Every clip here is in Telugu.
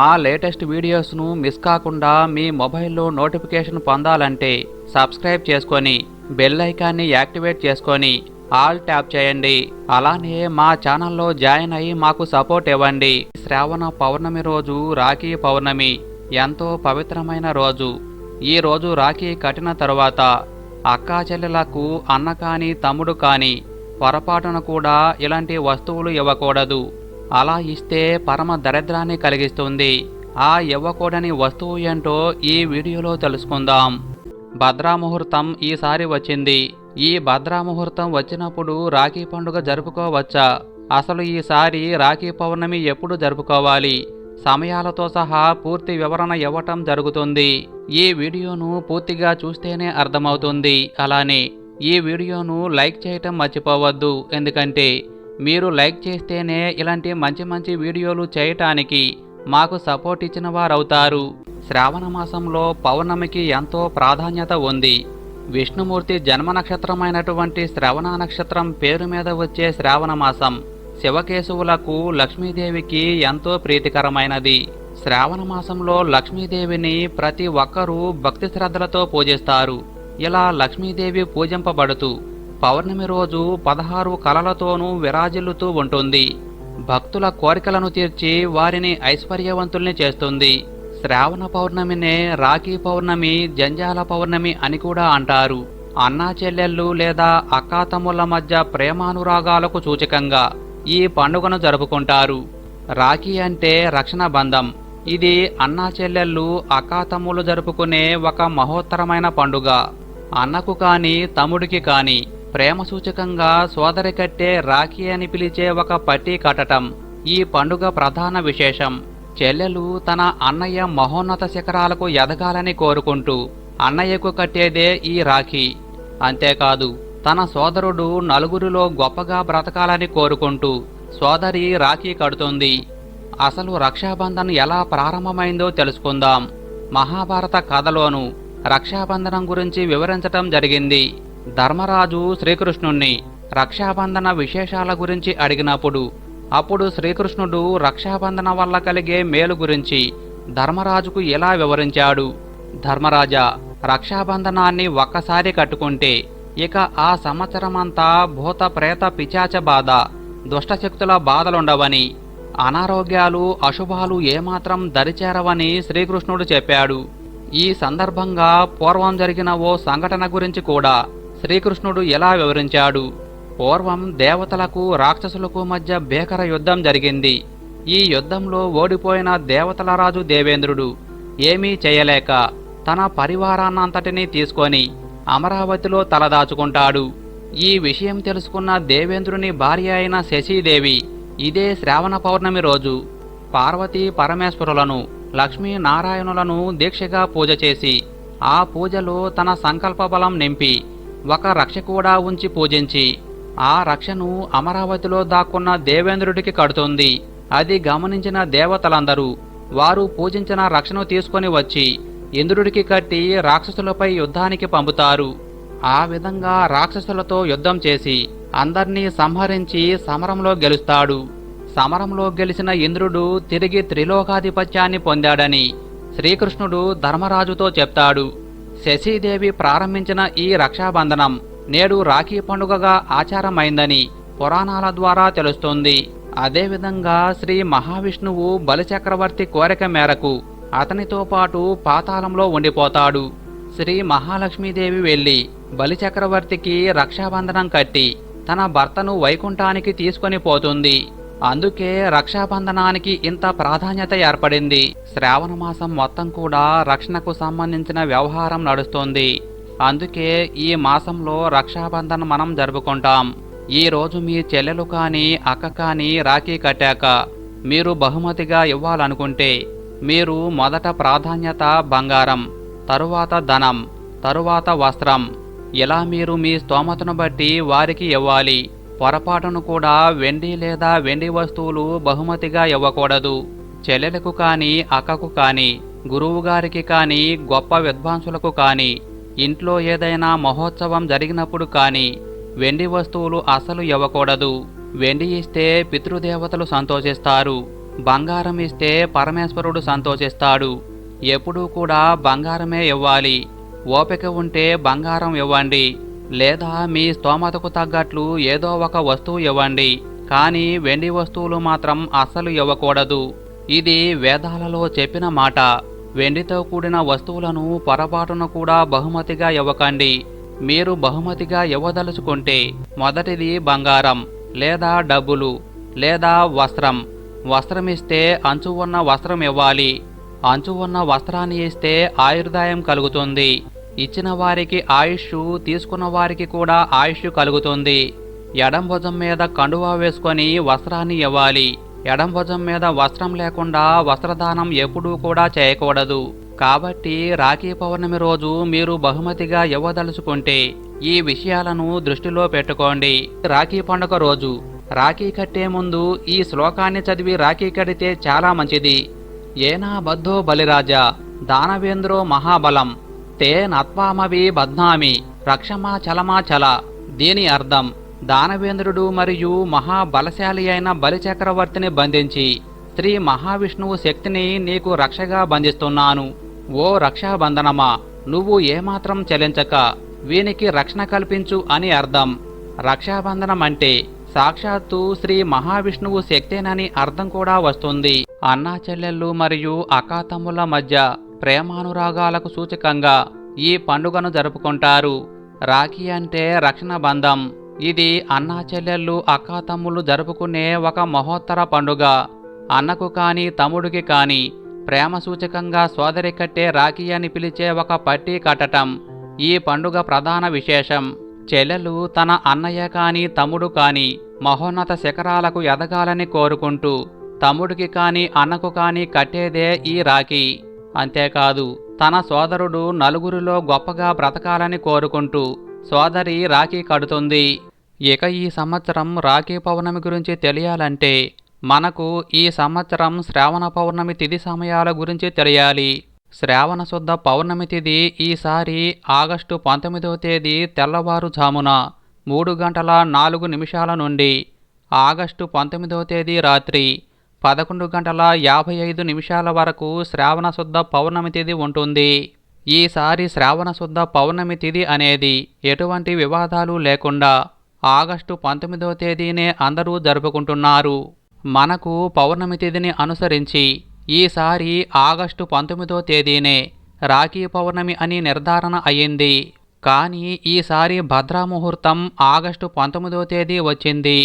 మా లేటెస్ట్ వీడియోస్ను మిస్ కాకుండా మీ మొబైల్లో నోటిఫికేషన్ పొందాలంటే సబ్స్క్రైబ్ చేసుకొని బెల్ ఐకాన్ని యాక్టివేట్ చేసుకొని ఆల్ ట్యాప్ చేయండి. అలానే మా ఛానల్లో జాయిన్ అయ్యి మాకు సపోర్ట్ ఇవ్వండి. శ్రావణ పౌర్ణమి రోజు రాఖీ పౌర్ణమి ఎంతో పవిత్రమైన రోజు. ఈ రోజు రాఖీ కట్టిన తరువాత అక్కా చెల్లెలకు అన్న కాని తమ్ముడు కాని పొరపాటున కూడా ఇలాంటి వస్తువులు ఇవ్వకూడదు. అలా ఇస్తే పరమ దరిద్రాన్ని కలిగిస్తుంది. ఆ ఇవ్వకూడని వస్తువు ఏంటో ఈ వీడియోలో తెలుసుకుందాం. భద్రాముహూర్తం ఈసారి వచ్చింది. ఈ భద్రాముహూర్తం వచ్చినప్పుడు రాఖీ పండుగ జరుపుకోవచ్చా? అసలు ఈసారి రాఖీ పౌర్ణమి ఎప్పుడు జరుపుకోవాలి? సమయాలతో సహా పూర్తి వివరణ ఇవ్వటం జరుగుతుంది. ఈ వీడియోను పూర్తిగా చూస్తేనే అర్థమవుతుంది. అలానే ఈ వీడియోను లైక్ చేయటం మర్చిపోవద్దు. ఎందుకంటే మీరు లైక్ చేస్తేనే ఇలాంటి మంచి మంచి వీడియోలు చేయటానికి మాకు సపోర్ట్ ఇచ్చిన వారవుతారు. శ్రావణ మాసంలో పౌర్ణమికి ఎంతో ప్రాధాన్యత ఉంది. విష్ణుమూర్తి జన్మ నక్షత్రమైనటువంటి శ్రవణ నక్షత్రం పేరు మీద వచ్చే శ్రావణ మాసం శివకేశవులకు లక్ష్మీదేవికి ఎంతో ప్రీతికరమైనది. శ్రావణ మాసంలో లక్ష్మీదేవిని ప్రతి ఒక్కరూ భక్తి శ్రద్ధలతో పూజిస్తారు. ఇలా లక్ష్మీదేవి పూజింపబడుతూ పౌర్ణమి రోజు పదహారు కలలతోనూ విరాజిల్లుతూ ఉంటుంది. భక్తుల కోరికలను తీర్చి వారిని ఐశ్వర్యవంతుల్ని చేస్తుంది. శ్రావణ పౌర్ణమినే రాఖీ పౌర్ణమి జంజాల పౌర్ణమి అని కూడా అంటారు. అన్నా చెల్లెళ్ళు లేదా అక్కాతమ్ముల మధ్య ప్రేమానురాగాలకు సూచకంగా ఈ పండుగను జరుపుకుంటారు. రాఖీ అంటే రక్షణ బంధం. ఇది అన్నా చెల్లెళ్ళు అక్కాతమ్ములు జరుపుకునే ఒక మహోత్తరమైన పండుగ. అన్నకు కాని తమ్ముడికి కానీ ప్రేమ సూచకంగా సోదరి కట్టే రాఖీ అని పిలిచే ఒక పట్టీ కట్టటం ఈ పండుగ ప్రధాన విశేషం. చెల్లెలు తన అన్నయ్య మహోన్నత శిఖరాలకు ఎదగాలని కోరుకుంటూ అన్నయ్యకు కట్టేదే ఈ రాఖీ. అంతేకాదు తన సోదరుడు నలుగురిలో గొప్పగా బ్రతకాలని కోరుకుంటూ సోదరి రాఖీ కడుతుంది. అసలు రక్షాబంధన్ ఎలా ప్రారంభమైందో తెలుసుకుందాం. మహాభారత కథలోను రక్షాబంధనం గురించి వివరించటం జరిగింది. ధర్మరాజు శ్రీకృష్ణుణ్ణి రక్షాబంధన విశేషాల గురించి అడిగినప్పుడు అప్పుడు శ్రీకృష్ణుడు రక్షాబంధన వల్ల కలిగే మేలు గురించి ధర్మరాజుకు ఎలా వివరించాడు? ధర్మరాజా రక్షాబంధనాన్ని ఒక్కసారి కట్టుకుంటే ఇక ఆ సంవత్సరమంతా భూత ప్రేత పిచాచ బాధ దుష్టశక్తుల బాధలుండవని అనారోగ్యాలు అశుభాలు ఏమాత్రం దరిచేరవని శ్రీకృష్ణుడు చెప్పాడు. ఈ సందర్భంగా పూర్వం జరిగిన ఓ సంఘటన గురించి కూడా శ్రీకృష్ణుడు ఎలా వివరించాడు? పూర్వం దేవతలకు రాక్షసులకు మధ్య భీకర యుద్ధం జరిగింది. ఈ యుద్ధంలో ఓడిపోయిన దేవతల రాజు దేవేంద్రుడు ఏమీ చేయలేక తన పరివారాన్నంతటినీ తీసుకొని అమరావతిలో తలదాచుకుంటాడు. ఈ విషయం తెలుసుకున్న దేవేంద్రుని భార్య అయిన శశీదేవి ఇదే శ్రావణ పౌర్ణమి రోజు పార్వతీ పరమేశ్వరులను లక్ష్మీ నారాయణులను దీక్షగా పూజ చేసి ఆ పూజలో తన సంకల్ప బలం నింపి ఒక రక్ష కూడా ఉంచి పూజించి ఆ రక్షను అమరావతిలో దాక్కున్న దేవేంద్రుడికి కడుతుంది. అది గమనించిన దేవతలందరూ వారు పూజించిన రక్షను తీసుకొని వచ్చి ఇంద్రుడికి కట్టి రాక్షసులపై యుద్ధానికి పంపుతారు. ఆ విధంగా రాక్షసులతో యుద్ధం చేసి అందర్నీ సంహరించి సమరంలో గెలుస్తాడు. సమరంలో గెలిచిన ఇంద్రుడు తిరిగి త్రిలోకాధిపత్యాన్ని పొందాడని శ్రీకృష్ణుడు ధర్మరాజుతో చెప్తాడు. శశీదేవి ప్రారంభించిన ఈ రక్షాబంధనం నేడు రాఖీ పండుగగా ఆచారమైందని పురాణాల ద్వారా తెలుస్తోంది. అదేవిధంగా శ్రీ మహావిష్ణువు బలిచక్రవర్తి కోరిక మేరకు అతనితో పాటు పాతాళంలో ఉండిపోతాడు. శ్రీ మహాలక్ష్మీదేవి వెళ్ళి బలిచక్రవర్తికి రక్షాబంధనం కట్టి తన భర్తను వైకుంఠానికి తీసుకొని పోతుంది. అందుకే రక్షాబంధనానికి ఇంత ప్రాధాన్యత ఏర్పడింది. శ్రావణ మాసం మొత్తం కూడా రక్షణకు సంబంధించిన వ్యవహారం నడుస్తోంది. అందుకే ఈ మాసంలో రక్షాబంధన్ మనం జరుపుకుంటాం. ఈ రోజు మీ చెల్లెలు కానీ అక్క కానీ రాఖీ కట్టాక మీరు బహుమతిగా ఇవ్వాలనుకుంటే మీరు మొదట ప్రాధాన్యత బంగారం తరువాత ధనం తరువాత వస్త్రం. ఇలా మీరు మీ స్తోమతను బట్టి వారికి ఇవ్వాలి. పొరపాటును కూడా వెండి లేదా వెండి వస్తువులు బహుమతిగా ఇవ్వకూడదు. చెల్లెలకు కానీ అక్కకు కానీ గురువుగారికి కానీ గొప్ప విద్వాంసులకు కానీ ఇంట్లో ఏదైనా మహోత్సవం జరిగినప్పుడు కానీ వెండి వస్తువులు అసలు ఇవ్వకూడదు. వెండి ఇస్తే పితృదేవతలు సంతోషిస్తారు. బంగారం ఇస్తే పరమేశ్వరుడు సంతోషిస్తాడు. ఎప్పుడూ కూడా బంగారమే ఇవ్వాలి. ఓపిక ఉంటే బంగారం ఇవ్వండి. లేదా మీ స్తోమతకు తగ్గట్లు ఏదో ఒక వస్తువు ఇవ్వండి కానీ వెండి వస్తువులు మాత్రం అస్సలు ఇవ్వకూడదు. ఇది వేదాలలో చెప్పిన మాట. వెండితో కూడిన వస్తువులను పొరపాటున కూడా బహుమతిగా ఇవ్వకండి. మీరు బహుమతిగా ఇవ్వదలుచుకుంటే మొదటిది బంగారం లేదా డబ్బులు లేదా వస్త్రం. వస్త్రం ఇస్తే అంచు ఉన్న వస్త్రం ఇవ్వాలి. అంచు ఉన్న వస్త్రాన్ని ఇస్తే ఆయుర్దాయం కలుగుతుంది. ఇచ్చిన వారికి ఆయుష్ తీసుకున్న వారికి కూడా ఆయుష్ కలుగుతుంది. ఎడం భుజం మీద కండువా వేసుకొని వస్త్రాన్ని ఇవ్వాలి. ఎడం భుజం మీద వస్త్రం లేకుండా వస్త్రదానం ఎప్పుడూ కూడా చేయకూడదు. కాబట్టి రాఖీ పౌర్ణమి రోజు మీరు బహుమతిగా ఇవ్వదలుచుకుంటే ఈ విషయాలను దృష్టిలో పెట్టుకోండి. రాఖీ పండుగ రోజు. రాఖీ కట్టే ముందు ఈ శ్లోకాన్ని చదివి రాఖీ కడితే చాలా మంచిది. ఏనా బద్ధో బలిరాజా దానవేంద్రో మహాబలం. తే నత్వామవి బద్నామి రక్షమా చలమా చల. దీని అర్థం దానవేంద్రుడు మరియు మహాబలశాలి అయిన బలిచక్రవర్తిని బంధించి శ్రీ మహావిష్ణువు శక్తిని నీకు రక్షగా బంధిస్తున్నాను. ఓ రక్షాబంధనమా నువ్వు ఏమాత్రం చలించక వీనికి రక్షణ కల్పించు అని అర్థం. రక్షాబంధనం అంటే సాక్షాత్తు శ్రీ మహావిష్ణువు శక్తేనని అర్థం కూడా వస్తుంది. అన్నా చెల్లెళ్ళు మరియు అక్కాతమ్ముల మధ్య ప్రేమానురాగాలకు సూచకంగా ఈ పండుగను జరుపుకుంటారు. రాఖీ అంటే రక్షణ బంధం. ఇది అన్నా చెల్లెళ్ళు అక్కాతమ్ములు జరుపుకునే ఒక మహోత్తర పండుగ. అన్నకు కానీ తమ్ముడికి కానీ ప్రేమ సూచకంగా సోదరి కట్టే రాఖీ అని పిలిచే ఒక పట్టి కట్టటం ఈ పండుగ ప్రధాన విశేషం. చెల్లెలు తన అన్నయ్య కానీ తమ్ముడు కానీ మహోన్నత శిఖరాలకు ఎదగాలని కోరుకుంటూ తమ్ముడికి కానీ అన్నకు కానీ కట్టేదే ఈ రాఖీ. అంతేకాదు తన సోదరుడు నలుగురిలో గొప్పగా బ్రతకాలని కోరుకుంటూ సోదరి రాఖీ కడుతుంది. ఇక ఈ సంవత్సరం రాఖీ పౌర్ణమి గురించి తెలియాలంటే మనకు ఈ సంవత్సరం శ్రావణ పౌర్ణమి తిథి సమయాల గురించి తెలియాలి. శ్రావణ శుద్ధ పౌర్ణమి తిథి ఈసారి ఆగస్టు పంతొమ్మిదవ తేదీ తెల్లవారుజామున మూడు గంటల నాలుగు నిమిషాల నుండి ఆగస్టు పంతొమ్మిదవ తేదీ రాత్రి పదకొండు గంటల యాభై ఐదు నిమిషాల వరకు శ్రావణ శుద్ధ పౌర్ణమి తిథి ఉంటుంది. ఈసారి శ్రావణ శుద్ధ పౌర్ణమి తిథి అనేది ఎటువంటి వివాదాలు లేకుండా ఆగస్టు పంతొమ్మిదవ తేదీనే అందరూ జరుపుకుంటున్నారు. మనకు పౌర్ణమి తిథిని అనుసరించి ఈసారి ఆగస్టు పంతొమ్మిదో తేదీనే రాఖీ పౌర్ణమి అని నిర్ధారణ అయ్యింది. కానీ ఈసారి భద్రా ముహూర్తం ఆగస్టు పంతొమ్మిదో తేదీ వచ్చింది.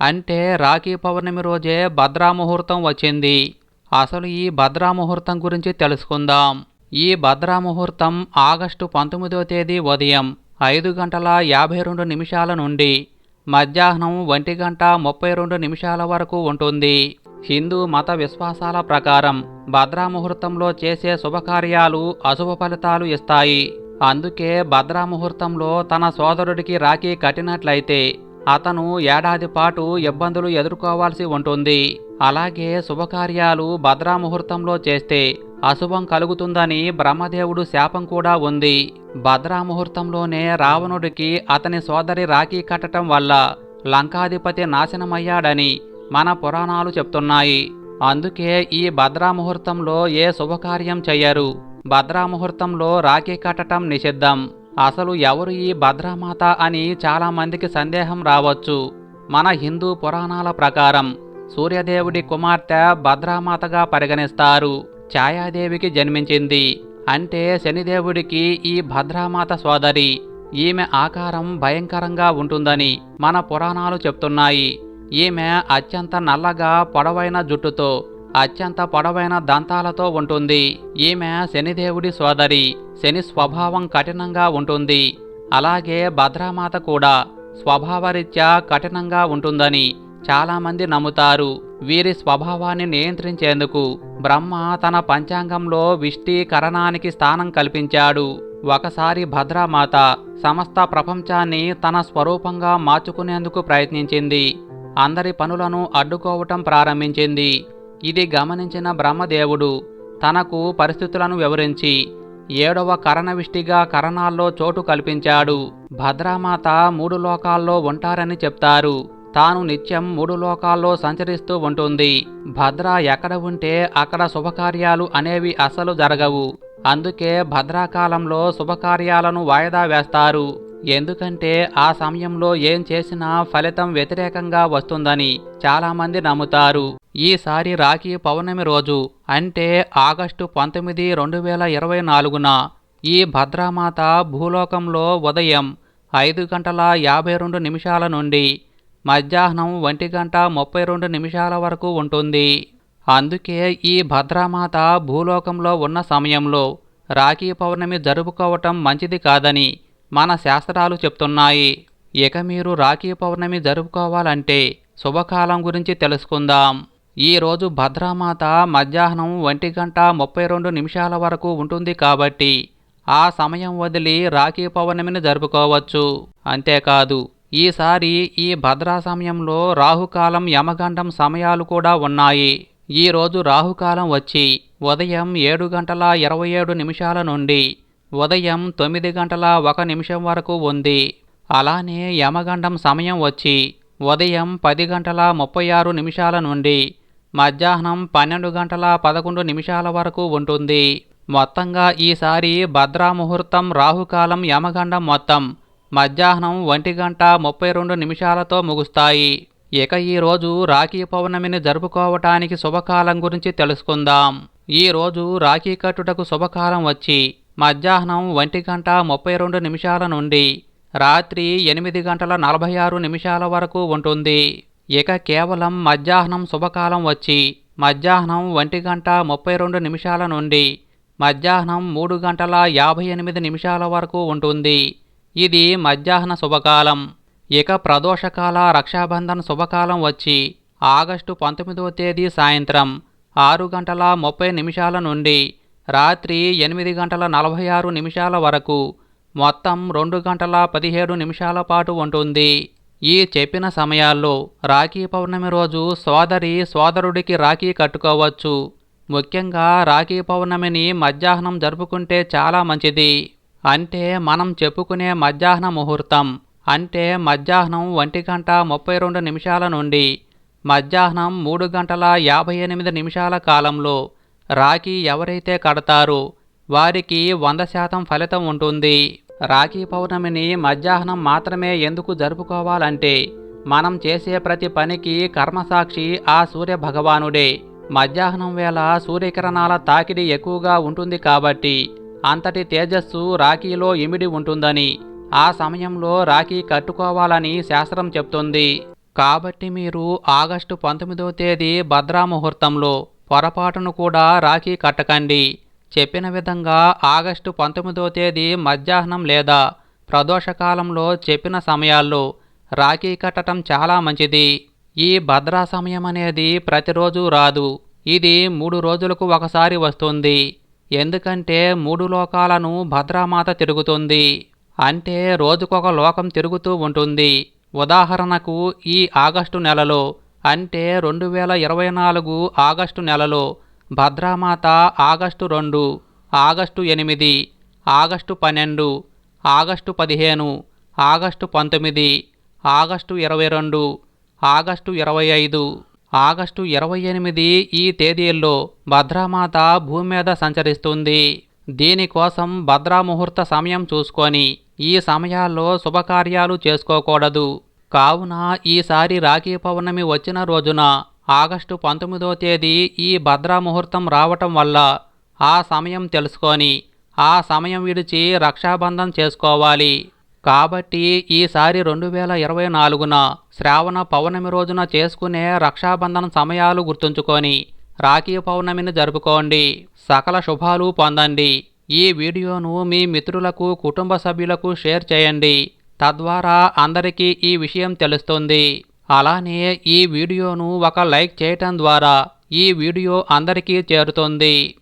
అంటే రాఖీ పౌర్ణమి రోజే భద్రా ముహూర్తం వచ్చింది. అసలు ఈ భద్రా ముహూర్తం గురించి తెలుసుకుందాం. ఈ భద్రా ముహూర్తం ఆగస్టు పంతొమ్మిదో తేదీ ఉదయం ఐదు గంటల యాభై రెండు నిమిషాల నుండి మధ్యాహ్నం ఒంటి గంట ముప్పై రెండు నిమిషాల వరకు ఉంటుంది. హిందూ మత విశ్వాసాల ప్రకారం భద్రా ముహూర్తంలో చేసే శుభకార్యాలు అశుభ ఫలితాలు ఇస్తాయి. అందుకే భద్రా ముహూర్తంలో తన సోదరుడికి రాఖీ కట్టినట్లయితే అతను ఏడాది పాటు ఇబ్బందులు ఎదుర్కోవాల్సి ఉంటుంది. అలాగే శుభకార్యాలు భద్రా ముహూర్తంలో చేస్తే అశుభం కలుగుతుందని బ్రహ్మదేవుడు శాపం కూడా ఉంది. భద్రా ముహూర్తంలోనే రావణుడికి అతని సోదరి రాఖీ కట్టడం వల్ల లంకాధిపతి నాశనమయ్యాడని మన పురాణాలు చెప్తున్నాయి. అందుకే ఈ భద్రా ముహూర్తంలో ఏ శుభకార్యం చెయ్యరు. భద్రా ముహూర్తంలో రాఖీ కట్టడం నిషిద్ధం. అసలు ఎవరు ఈ భద్రామాత అని చాలామందికి సందేహం రావచ్చు. మన హిందూ పురాణాల ప్రకారం సూర్యదేవుడి కుమార్తె భద్రామాతగా పరిగణిస్తారు. ఛాయాదేవికి జన్మించింది. అంటే శనిదేవుడికి ఈ భద్రామాత సోదరి. ఈమె ఆకారం భయంకరంగా ఉంటుందని మన పురాణాలు చెప్తున్నాయి. ఈమె అత్యంత నల్లగా పొడవైన జుట్టుతో అత్యంత పొడవైన దంతాలతో ఉంటుంది. ఈమె శనిదేవుడి సోదరి. శని స్వభావం కఠినంగా ఉంటుంది. అలాగే భద్రామాత కూడా స్వభావరీత్యా కఠినంగా ఉంటుందని చాలామంది నమ్ముతారు. వీరి స్వభావాన్ని నియంత్రించేందుకు బ్రహ్మ తన పంచాంగంలో విష్టీకరణానికి స్థానం కల్పించాడు. ఒకసారి భద్రామాత సమస్త ప్రపంచాన్ని తన స్వరూపంగా మార్చుకునేందుకు ప్రయత్నించింది. అందరి పనులను అడ్డుకోవటం ప్రారంభించింది. ఇది గమనించిన బ్రహ్మదేవుడు తనకు పరిస్థితులను వివరించి ఏడవ కరణవిష్టిగా కరణాల్లో చోటు కల్పించాడు. భద్రామాత మూడు లోకాల్లో ఉంటారని చెప్తారు. తాను నిత్యం మూడు లోకాల్లో సంచరిస్తూ ఉంటుంది. భద్ర ఎక్కడ ఉంటే అక్కడ శుభకార్యాలు అనేవి అసలు జరగవు. అందుకే భద్రాకాలంలో శుభకార్యాలను వాయిదా వేస్తారు. ఎందుకంటే ఆ సమయంలో ఏం చేసినా ఫలితం వ్యతిరేకంగా వస్తుందని చాలామంది నమ్ముతారు. ఈసారి రాఖీ పౌర్ణమి రోజు అంటే ఆగస్టు పంతొమ్మిది రెండు వేల ఇరవై నాలుగున ఈ భద్రామాత భూలోకంలో ఉదయం ఐదు గంటల యాభై రెండు నిమిషాల నుండి మధ్యాహ్నం ఒంటి గంట ముప్పై రెండు నిమిషాల వరకు ఉంటుంది. అందుకే ఈ భద్రామాత భూలోకంలో ఉన్న సమయంలో రాఖీ పౌర్ణమి జరుపుకోవటం మంచిది కాదని మన శాస్త్రాలు చెప్తున్నాయి. ఇక మీరు రాఖీ పౌర్ణమి జరుపుకోవాలంటే శుభకాలం గురించి తెలుసుకుందాం. ఈరోజు భద్రామాత మధ్యాహ్నం ఒంటి గంట ముప్పై రెండు నిమిషాల వరకు ఉంటుంది కాబట్టి ఆ సమయం వదిలి రాఖీ పౌర్ణమిని జరుపుకోవచ్చు. అంతేకాదు ఈసారి ఈ భద్రా సమయంలో రాహుకాలం యమగండం సమయాలు కూడా ఉన్నాయి. ఈరోజు రాహుకాలం వచ్చి ఉదయం ఏడు గంటల ఇరవై ఏడు నిమిషాల నుండి ఉదయం తొమ్మిది గంటల ఒక నిమిషం వరకు ఉంది. అలానే యమగండం సమయం వచ్చి ఉదయం పది గంటల ముప్పై ఆరు నిమిషాల నుండి మధ్యాహ్నం పన్నెండు గంటల పదకొండు నిమిషాల వరకు ఉంటుంది. మొత్తంగా ఈసారి భద్రా ముహూర్తం రాహుకాలం యమగండం మొత్తం మధ్యాహ్నం ఒంటి గంట ముప్పై రెండు నిమిషాలతో ముగుస్తాయి. ఇక ఈరోజు రాఖీ పౌర్ణమిని జరుపుకోవటానికి శుభకాలం గురించి తెలుసుకుందాం. ఈరోజు రాఖీ కట్టుటకు శుభకాలం వచ్చి మధ్యాహ్నం ఒంటి గంట ముప్పై రెండు నిమిషాల నుండి రాత్రి ఎనిమిది గంటల నలభై ఆరు నిమిషాల వరకు ఉంటుంది. ఇక కేవలం మధ్యాహ్నం శుభకాలం వచ్చి మధ్యాహ్నం ఒంటి గంట ముప్పై రెండు నిమిషాల నుండి మధ్యాహ్నం మూడు గంటల యాభై ఎనిమిది నిమిషాల వరకు ఉంటుంది. ఇది మధ్యాహ్న శుభకాలం. ఇక ప్రదోషకాల రక్షాబంధన్ శుభకాలం వచ్చి ఆగస్టు పంతొమ్మిదవ తేదీ సాయంత్రం ఆరు గంటల ముప్పై నిమిషాల నుండి రాత్రి ఎనిమిది గంటల నలభై ఆరు నిమిషాల వరకు మొత్తం రెండు గంటల పదిహేడు నిమిషాల పాటు ఉంటుంది. ఈ చెప్పిన సమయాల్లో రాఖీ పౌర్ణమి రోజు సోదరి సోదరుడికి రాఖీ కట్టుకోవచ్చు. ముఖ్యంగా రాఖీ పౌర్ణమిని మధ్యాహ్నం జరుపుకుంటే చాలా మంచిది. అంటే మనం చెప్పుకునే మధ్యాహ్న ముహూర్తం. అంటే మధ్యాహ్నం ఒంటి గంట ముప్పై రెండు నిమిషాల నుండి మధ్యాహ్నం మూడు గంటల యాభై ఎనిమిది నిమిషాల కాలంలో రాఖీ ఎవరైతే కడతారో వారికి వంద శాతం ఫలితం ఉంటుంది. రాఖీ పౌర్ణమిని మధ్యాహ్నం మాత్రమే ఎందుకు జరుపుకోవాలంటే మనం చేసే ప్రతి పనికి కర్మసాక్షి ఆ సూర్య భగవానుడే మధ్యాహ్నం వేళ సూర్యకిరణాల తాకిడి ఎక్కువగా ఉంటుంది కాబట్టి అంతటి తేజస్సు రాఖీలో ఇమిడి ఉంటుందని ఆ సమయంలో రాఖీ కట్టుకోవాలని శాస్త్రం చెప్తుంది. కాబట్టి మీరు ఆగస్టు పంతొమ్మిదవ తేదీ భద్రా ముహూర్తంలో పొరపాటును కూడా రాఖీ కట్టకండి. చెప్పిన విధంగా ఆగస్టు పంతొమ్మిదవ తేదీ మధ్యాహ్నం లేదా ప్రదోషకాలంలో చెప్పిన సమయాల్లో రాఖీ కట్టడం చాలా మంచిది. ఈ భద్రా సమయం అనేది ప్రతిరోజు రాదు. ఇది మూడు రోజులకు ఒకసారి వస్తుంది. ఎందుకంటే మూడు లోకాలను భద్రామాత తిరుగుతుంది. అంటే రోజుకొక లోకం తిరుగుతూ ఉంటుంది. ఉదాహరణకు ఈ ఆగస్టు నెలలో అంటే రెండు వేల ఇరవై నాలుగు ఆగస్టు నెలలో భద్రామాత ఆగస్టు రెండు ఆగస్టు ఎనిమిది ఆగస్టు పన్నెండు ఆగస్టు పదిహేను ఆగస్టు పంతొమ్మిది ఆగస్టు ఇరవై రెండు ఆగస్టు ఇరవై ఐదు ఆగస్టు ఇరవై ఎనిమిది ఈ తేదీల్లో భద్రామాత భూమి మీద సంచరిస్తుంది. దీనికోసం భద్రా ముహూర్త సమయం చూసుకొని ఈ సమయాల్లో శుభకార్యాలు చేసుకోకూడదు. కావున ఈసారి రాఖీ పౌర్ణమి వచ్చిన రోజున ఆగస్టు పంతొమ్మిదో తేదీ ఈ భద్రా ముహూర్తం రావటం వల్ల ఆ సమయం తెలుసుకొని ఆ సమయం విడిచి రక్షాబంధం చేసుకోవాలి. కాబట్టి ఈసారి రెండు వేల ఇరవై నాలుగున శ్రావణ పౌర్ణమి రోజున చేసుకునే రక్షాబంధన సమయాలు గుర్తుంచుకొని రాఖీ పౌర్ణమిని జరుపుకోండి. సకల శుభాలు పొందండి. ఈ వీడియోను మీ మిత్రులకు కుటుంబ సభ్యులకు షేర్ చేయండి. తద్వారా అందరికీ ఈ విషయం తెలుస్తుంది. అలానే ఈ వీడియోను ఒక లైక్ చేయటం ద్వారా ఈ వీడియో అందరికీ చేరుతుంది.